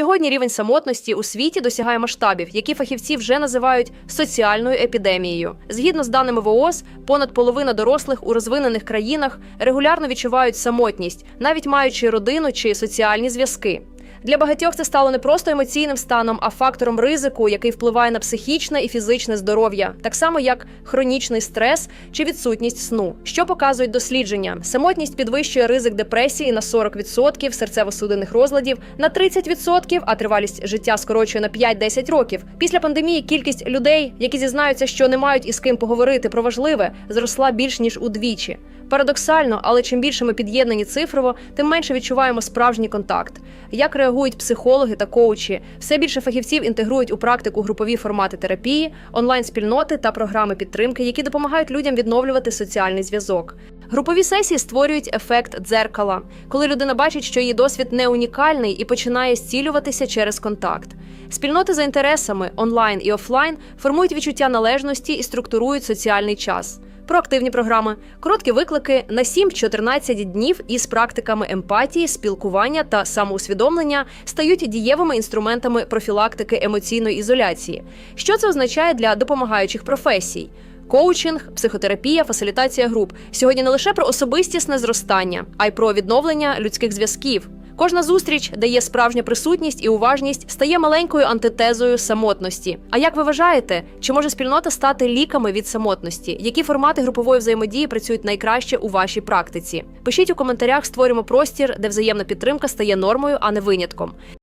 Сьогодні рівень самотності у світі досягає масштабів, які фахівці вже називають соціальною епідемією. Згідно з даними ВООЗ, понад половина дорослих у розвинених країнах регулярно відчувають самотність, навіть маючи родину чи соціальні зв'язки. Для багатьох це стало не просто емоційним станом, а фактором ризику, який впливає на психічне і фізичне здоров'я, так само як хронічний стрес чи відсутність сну. Що показують дослідження? Самотність підвищує ризик депресії на 40%, серцево-судинних розладів на 30%, а тривалість життя скорочує на 5-10 років. Після пандемії кількість людей, які зізнаються, що не мають із ким поговорити про важливе, зросла більш ніж удвічі. Парадоксально, але чим більше ми під'єднані цифрово, тим менше відчуваємо справжній контакт. Як реагують психологи та коучі? Все більше фахівців інтегрують у практику групові формати терапії, онлайн-спільноти та програми підтримки, які допомагають людям відновлювати соціальний зв'язок. Групові сесії створюють ефект дзеркала, коли людина бачить, що її досвід не унікальний і починає зцілюватися через контакт. Спільноти за інтересами онлайн і офлайн формують відчуття належності і структурують соціальний час. Проактивні програми, короткі виклики на 7-14 днів із практиками емпатії, спілкування та самоусвідомлення стають дієвими інструментами профілактики емоційної ізоляції. Що це означає для допомагаючих професій? Коучинг, психотерапія, фасилітація груп сьогодні не лише про особистісне зростання, а й про відновлення людських зв'язків. Кожна зустріч, де є справжня присутність і уважність, стає маленькою антитезою самотності. А як ви вважаєте, чи може спільнота стати ліками від самотності? Які формати групової взаємодії працюють найкраще у вашій практиці? Пишіть у коментарях, створюємо простір, де взаємна підтримка стає нормою, а не винятком.